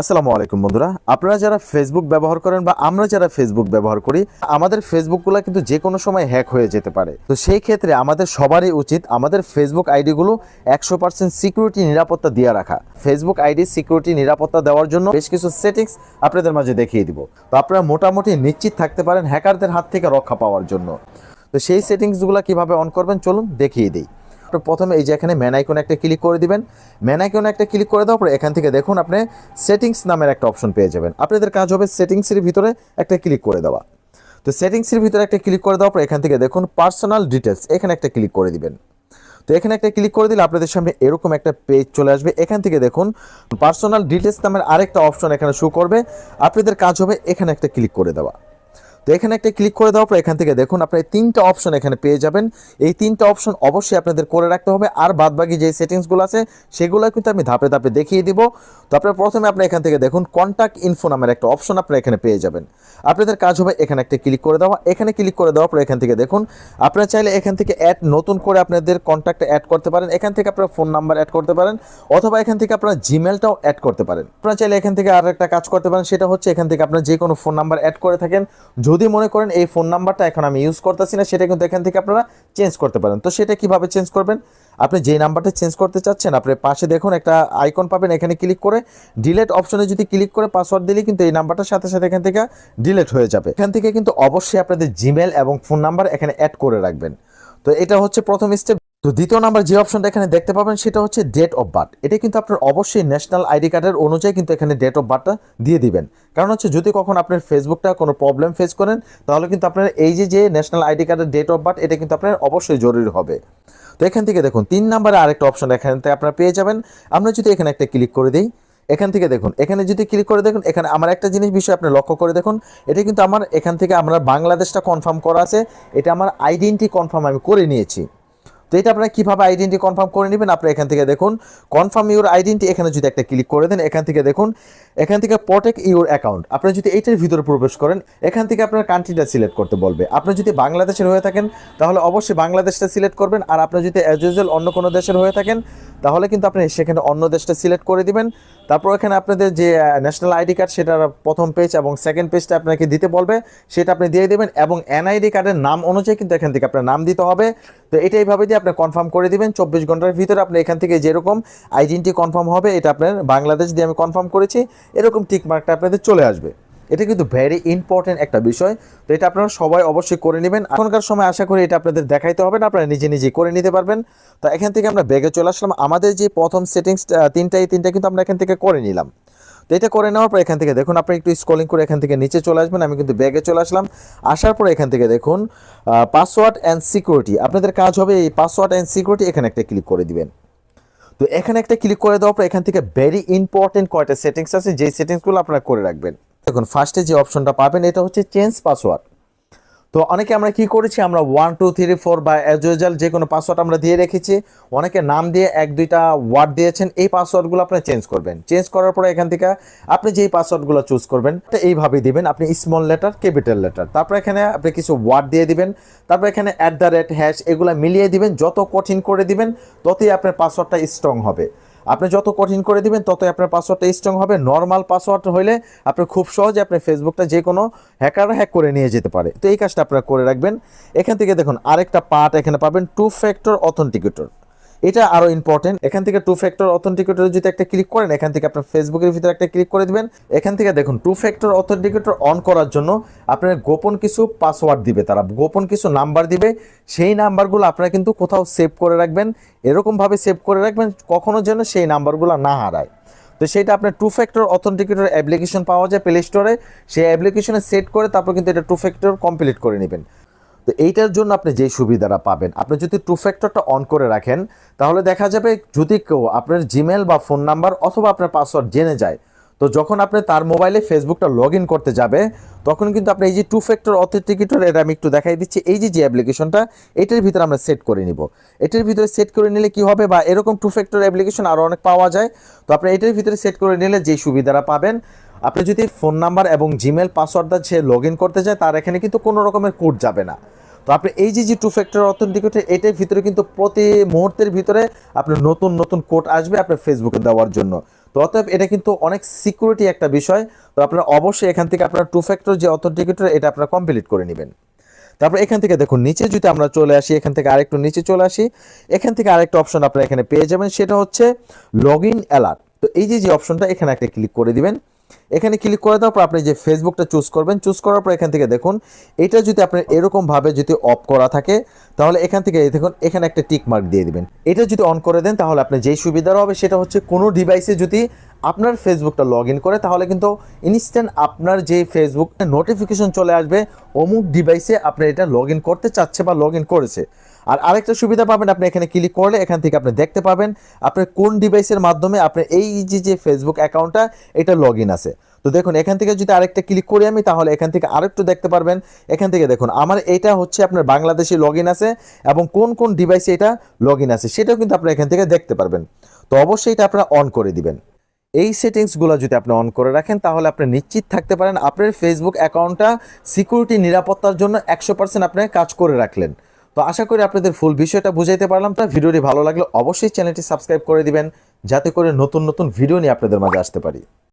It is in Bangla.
আসসালামু আলাইকুম বন্ধুরা। আপনারা যারা ফেসবুক ব্যবহার করেন বা আমরা যারা ফেসবুক ব্যবহার করি, আমাদের ফেসবুকগুলো কিন্তু যে কোনো সময় হ্যাক হয়ে যেতে পারে। তো সেই ক্ষেত্রে আমাদের সবারই উচিত আমাদের ফেসবুক আইডিগুলো একশো পার্সেন্ট সিকিউরিটি নিরাপত্তা দিয়ে রাখা। ফেসবুক আইডি সিকিউরিটি নিরাপত্তা দেওয়ার জন্য বেশ কিছু সেটিংস আপনাদের মাঝে দেখিয়ে দিব। তো আপনারা মোটামুটি নিশ্চিত থাকতে পারেন হ্যাকারদের হাত থেকে রক্ষা পাওয়ার জন্য। তো সেই সেটিংসগুলো কীভাবে অন করবেন, চলুন দেখিয়ে দিই। তো প্রথমে এই যে এখানে ম্যান আইকনে একটা ক্লিক করে দিবেন। ম্যান আইকনে একটা ক্লিক করে দেওয়ার পরে এখান থেকে দেখুন আপনি সেটিংস নামের একটা অপশন পেয়ে যাবেন। আপনাদের কাজ হবে সেটিংসের ভিতরে একটা ক্লিক করে দেওয়া। তো সেটিংসের ভিতরে একটা ক্লিক করে দেওয়ার পর এখান থেকে দেখুন পার্সোনাল ডিটেলস এখানে একটা ক্লিক করে দিবেন। তো এখানে একটা ক্লিক করে দিলে আপনাদের সামনে এরকম একটা পেজ চলে আসবে। এখান থেকে দেখুন পার্সোনাল ডিটেলস নামের আরেকটা অপশন এখানে শো করবে। আপনাদের কাজ হবে এখানে একটা ক্লিক করে দেওয়া। তো এখানে একটা ক্লিক করে দেওয়ার পর এখান থেকে দেখুন আপনার এই তিনটা অপশন এখানে পেয়ে যাবেন। এই তিনটা অপশন অবশ্যই আপনাদের করে রাখতে হবে। আর বাদবাকি যে সেটিংসগুলো আছে, সেগুলো কিন্তু আমি ধাপে ধাপে দেখিয়ে দিব। তো আপনার প্রথমে আপনি এখান থেকে দেখুন কন্ট্যাক্ট ইনফো নামের একটা অপশন আপনারা এখানে পেয়ে যাবেন। আপনাদের কাজ হবে এখানে একটা ক্লিক করে দেওয়া। এখানে ক্লিক করে দেওয়ার পর এখান থেকে দেখুন, আপনারা চাইলে এখান থেকে অ্যাড নতুন করে আপনাদের কন্ট্যাক্টে অ্যাড করতে পারেন। এখান থেকে আপনারা ফোন নাম্বার অ্যাড করতে পারেন, অথবা এখান থেকে আপনারা জিমেলটাও অ্যাড করতে পারেন। আপনারা চাইলে এখান থেকে আর একটা কাজ করতে পারেন। সেটা হচ্ছে এখান থেকে আপনার যে কোনো ফোন নাম্বার অ্যাড করে থাকেন। যদি মনে করেন এই ফোন নাম্বারটা এখন আমি ইউজ করতেছি না, সেটা কিন্তু এখান থেকে আপনারা চেঞ্জ করতে পারেন। তো সেটা কীভাবে চেঞ্জ করবেন? আপনি যে নাম্বারটা চেঞ্জ করতে চাচ্ছেন, আপনি পাশে দেখুন একটা আইকন পাবেন, এখানে ক্লিক করে ডিলেট অপশনে যদি ক্লিক করে পাসওয়ার্ড দিলে কিন্তু এই নাম্বারটার সাথে সাথে এখান থেকে ডিলেট হয়ে যাবে। এখান থেকে কিন্তু অবশ্যই আপনাদের জিমেল এবং ফোন নাম্বার এখানে অ্যাড করে রাখবেন। তো এটা হচ্ছে প্রথম স্টেপ তো দ্বিতীয় নাম্বার যে অপশনটা এখানে দেখতে পাবেন সেটা হচ্ছে ডেট অফ বার্থ এটা কিন্তু আপনার অবশ্যই ন্যাশনাল আইডি কার্ডের অনুযায়ী কিন্তু এখানে ডেট অফ বার্থটা দিয়ে দিবেন। কারণ হচ্ছে যদি কখন আপনার ফেসবুকটা কোনো প্রবলেম ফেস করেন, তাহলে কিন্তু আপনার এই যে যে ন্যাশনাল আইডি কার্ডের ডেট অফ বার্থ এটা কিন্তু আপনার অবশ্যই জরুরি হবে। তো এখান থেকে দেখুন, তিন নাম্বারে আরেকটা অপশন এখান থেকে আপনারা পেয়ে যাবেন। আমরা যদি এখানে একটা ক্লিক করে দিই, এখান থেকে দেখুন, এখানে যদি ক্লিক করে দেখুন, এখানে আমার একটা জিনিস বিষয় আপনি লক্ষ্য করে দেখুন, এটা কিন্তু আমার, এখান থেকে আমরা বাংলাদেশটা কনফার্ম করা আছে, এটা আমার আইডেন্টি কনফার্ম আমি করে নিয়েছি। তো এটা আপনারা কীভাবে আইডেন্টি কনফার্ম করে নেবেন, আপনারা এখান থেকে দেখুন কনফার্ম ইউর আইডেন্টি এখানে যদি একটা ক্লিক করে দেন, এখান থেকে দেখুন, এখান থেকে প্রটেক্ট ইউর অ্যাকাউন্ট আপনারা যদি এইটার ভিতরে প্রবেশ করেন, এখান থেকে আপনার কান্ট্রিটা সিলেক্ট করতে বলবে। আপনার যদি বাংলাদেশের হয়ে থাকেন, তাহলে অবশ্যই বাংলাদেশটা সিলেক্ট করবেন, আর আপনি যদি অ্যাজ ইউজুয়াল অন্য কোনো দেশের হয়ে থাকেন, তাহলে কিন্তু আপনি সেখানে অন্য দেশটা সিলেক্ট করে দিবেন। তারপর এখানে আপনাদের যে ন্যাশনাল আইডি কার্ড সেটার প্রথম পেজ এবং সেকেন্ড পেজটা আপনাকে দিতে বলবে। সেটা আপনি দিয়ে দেবেন এবং এনআইডি কার্ডের নাম অনুযায়ী কিন্তু এখান থেকে আপনার নাম দিতে হবে। তো এটা এইভাবে দিয়ে আপনি কনফার্ম করে দিবেন। চব্বিশ ঘণ্টার ভিতরে আপনি এখান থেকে যেরকম আইডেন্টি কনফার্ম হবে, এটা আপনার বাংলাদেশ দিয়ে আমি কনফার্ম করেছি। এরকম টিক মার্কটা আপনাদের চলে আসবে। এটা কিন্তু ভেরি ইম্পর্টেন্ট একটা বিষয়। তো এটা আপনারা সবাই অবশ্যই করে নেবেন। এখনকার সময় আশা করি এটা আপনাদের দেখাইতে হবে না, আপনারা নিজে নিজে করে নিতে পারবেন। তো এখান থেকে আমরা ব্যাগে চলে আসলাম। আমাদের যে প্রথম সেটিংস তিনটাই তিনটা কিন্তু আমরা এখান থেকে করে নিলাম। তো এটা করে নেওয়ার পর এখান থেকে দেখুন, আপনি একটু স্ক্রলিং করে এখান থেকে নিচে চলে আসবেন, আমি কিন্তু ব্যাগে চলে আসলাম। আসার পর এখান থেকে দেখুন পাসওয়ার্ড অ্যান্ড সিকিউরিটি আপনাদের কাজ হবে এই পাসওয়ার্ড অ্যান্ড সিকিউরিটি এখানে একটা ক্লিক করে দিবেন। তো এখানে একটা ক্লিক করে দেওয়ার পর এখান থেকে ভেরি ইম্পর্টেন্ট কয়টা সেটিংস আছে, যেই সেটিংসগুলো আপনারা করে রাখবেন। দেখুন ফার্স্টে যে অপশনটা পাবেন, এটা হচ্ছে চেঞ্জ পাসওয়ার্ড তো অনেকে আমরা কি করেছি, আমরা ওয়ান টু থ্রি ফোর বা অ্যাজ ইউজুয়াল যে কোনো পাসওয়ার্ড আমরা দিয়ে রেখেছি, অনেকে নাম দিয়ে এক, দুইটা ওয়ার্ড দিয়েছেন, এই পাসওয়ার্ডগুলো আপনি চেঞ্জ করবেন। চেঞ্জ করার পরে এখান থেকে আপনি যেই পাসওয়ার্ডগুলো চুজ করবেন তো এইভাবেই দিবেন। আপনি স্মল লেটার ক্যাপিটাল লেটার তারপর এখানে আপনি কিছু ওয়ার্ড দিয়ে দিবেন, তারপর এখানে অ্যাট দ্য রেট হ্যাশ এগুলো মিলিয়ে দিবেন, যত কঠিন করে দিবেন, ততই আপনার পাসওয়ার্ডটা স্ট্রং হবে। আপনি যত কঠিন করে দিবেন, ততই আপনার পাসওয়ার্ডটা স্ট্রং হবে। নর্মাল পাসওয়ার্ড হলে আপনি খুব সহজে আপনি ফেসবুকটা যে কোনো হ্যাকার হ্যাক করে নিয়ে যেতে পারে। তো এই কাজটা আপনারা করে রাখবেন। এখান থেকে দেখুন, আরেকটা পার্ট এখানে পাবেন টু ফ্যাক্টর অথেন্টিকেটর এটা আরও ইম্পর্টেন্ট এখান থেকে টু ফ্যাক্টর অথেন্টিকেটর যদি একটা ক্লিক করেন, এখান থেকে আপনার ফেসবুকের ভিতরে একটা ক্লিক করে দিবেন। এখান থেকে দেখুন টু ফ্যাক্টর অথেন্টিকেটর অন করার জন্য আপনার গোপন কিছু পাসওয়ার্ড দিবে তারা। গোপন কিছু নাম্বার দিবে। সেই নাম্বারগুলো আপনারা কিন্তু কোথাও সেভ করে রাখবেন। এরকমভাবে সেভ করে রাখবেন, কখনো যেন সেই নাম্বারগুলো না হারায়। তো সেটা আপনার টু ফ্যাক্টর অথেন্টিকেটর অ্যাপ্লিকেশন পাওয়া যায় প্লে স্টোরে সেই অ্যাপ্লিকেশনে সেট করে তারপর কিন্তু এটা টু ফ্যাক্টর কমপ্লিট করে নেবেন। তো এইটার জন্য আপনি যেই সুবিধাটা পাবেন, আপনি যদি টু ফ্যাক্টরটা অন করে রাখেন, তাহলে দেখা যাবে যদি কেউ আপনার জিমেল বা ফোন নাম্বার অথবা আপনার পাসওয়ার্ড জেনে যায়, তো যখন আপনি তার মোবাইলে ফেসবুকটা লগ করতে যাবে, তখন কিন্তু আপনি এই যে টু ফ্যাক্টর অথেন্টিকেটর এটা আমি একটু দেখাই দিচ্ছি, এই যে যে অ্যাপ্লিকেশনটা এটার ভিতরে আমরা সেট করে নিব। এটার ভিতরে সেট করে নিলে কি হবে বা এরকম টু ফ্যাক্টর অ্যাপ্লিকেশন আরও অনেক পাওয়া যায়, তো আপনি এটার ভিতরে সেট করে নিলে যে সুবিধাটা পাবেন আপনি যদি ফোন নাম্বার এবং জিমেল পাসওয়ার্ডটা সে লগ করতে যায় তার এখানে কিন্তু কোনো রকমের কোড যাবে না। তো আপনি এই যে যে টু ফ্যাক্টর অথেন্টিকেটর এটার ভিতরে কিন্তু প্রতি মুহূর্তের ভিতরে আপনার নতুন নতুন কোড আসবে আপনার ফেসবুকে দেওয়ার জন্য। তো অতএব এটা কিন্তু অনেক সিকিউরিটি একটা বিষয়। তো আপনারা অবশ্যই এখান থেকে আপনার টু ফ্যাক্টর যে অথেন্টিকেটর এটা আপনারা কমপ্লিট করে নেবেন। তারপর এখান থেকে দেখুন, নিচে যদি আমরা চলে আসি, এখান থেকে আরেকটু নিচে চলে আসি, এখান থেকে আরেকটা অপশন আপনারা এখানে পেয়ে যাবেন, সেটা হচ্ছে লগ ইন অ্যালার্ট তো এই যে যে অপশনটা এখানে একটা ক্লিক করে দিবেন। এখানে ক্লিক করে দেওয়ার পর আপনি যে ফেসবুকটা চুজ করবেন চুজ করার পর এখান থেকে দেখুন, এটা যদি আপনার এরকম ভাবে যদি অফ করা থাকে, তাহলে এখান থেকে দেখুন, এখানে একটা টিক মার্ক দিয়ে দিবেন। এটা যদি অন করে দেন, তাহলে আপনি যেই সুবিধাটা হবে, সেটা হচ্ছে কোনো ডিভাইসে যদি আপনার ফেসবুকটা লগ ইন করে, তাহলে কিন্তু ইনস্ট্যান্ট আপনার যে ফেসবুক নোটিফিকেশন চলে আসবে, অমুক ডিভাইসে আপনি এটা লগ ইন করতে চাচ্ছে বা লগ ইন করেছে। আর আরেকটা সুবিধা পাবেন, আপনি এখানে ক্লিক করলে এখান থেকে আপনি দেখতে পাবেন আপনার কোন ডিভাইসের মাধ্যমে আপনার এই যে যে ফেসবুক অ্যাকাউন্টটা এটা লগ আছে। তো দেখুন, এখান থেকে যদি আরেকটা ক্লিক করি আমি, তাহলে এখান থেকে আরেকটু দেখতে পারবেন। এখান থেকে দেখুন, আমার এটা হচ্ছে আপনার বাংলাদেশে লগ আছে এবং কোন কোন ডিভাইসে এটা লগ আছে, সেটাও কিন্তু আপনারা এখান থেকে দেখতে পারবেন। তো অবশ্যই এটা আপনারা অন করে দিবেন। এই সেটিংসগুলো যদি আপনি অন করে রাখেন, তাহলে আপনি নিশ্চিত থাকতে পারেন আপনার ফেসবুক অ্যাকাউন্টটা সিকিউরিটি নিরাপত্তার জন্য একশো পার্সেন্ট আপনি কাজ করে রাখলেন। তো আশা করি আপনাদের ফুল বিষয়টা বুঝাইতে পারলাম তা। ভিডিওটি ভালো লাগলে অবশ্যই চ্যানেলটি সাবস্ক্রাইব করে দিবেন, যাতে করে নতুন নতুন ভিডিও নিয়ে আপনাদের মাঝে আসতে পারি।